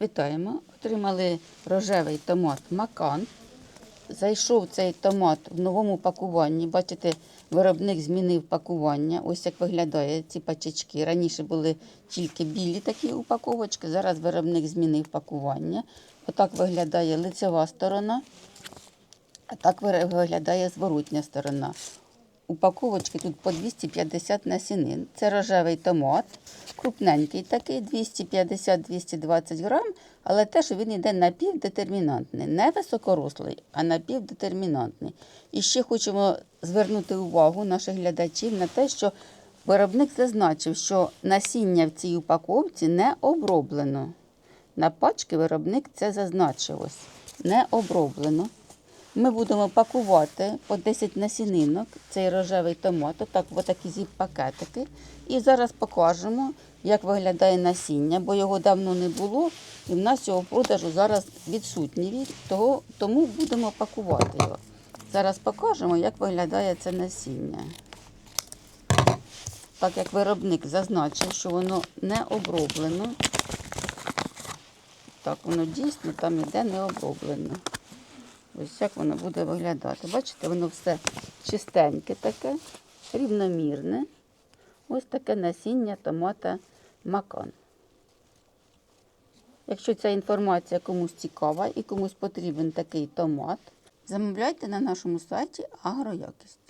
Вітаємо. Отримали рожевий томат Макан. Зайшов цей томат в новому пакуванні. Бачите, виробник змінив пакування. Ось як виглядає ці пачечки. Раніше були тільки білі такі упаковочки. Зараз виробник змінив пакування. Отак виглядає лицева сторона, а так виглядає зворотня сторона. Упаковочки тут по 250 насінин. Це рожевий томат, крупненький такий, 250-220 грам, але те, що він йде напівдетермінантний. Не високорослий, а напівдетермінантний. І ще хочемо звернути увагу наших глядачів на те, що виробник зазначив, що насіння в цій упаковці не оброблено. На пачки виробник це зазначив ось. Не оброблено. Ми будемо пакувати по 10 насінинок цей рожевий томат, отак, отакі зіп-пакетики. І зараз покажемо, як виглядає насіння, бо його давно не було, і в нас його в продажу зараз відсутній від того, тому будемо пакувати його. Зараз покажемо, як виглядає це насіння. Так як виробник зазначив, що воно не оброблено. Так, воно дійсно там іде не оброблено. Ось як воно буде виглядати. Бачите, воно все чистеньке таке, рівномірне. Ось таке насіння томата макан. Якщо ця інформація комусь цікава і комусь потрібен такий томат, замовляйте на нашому сайті Агроякість.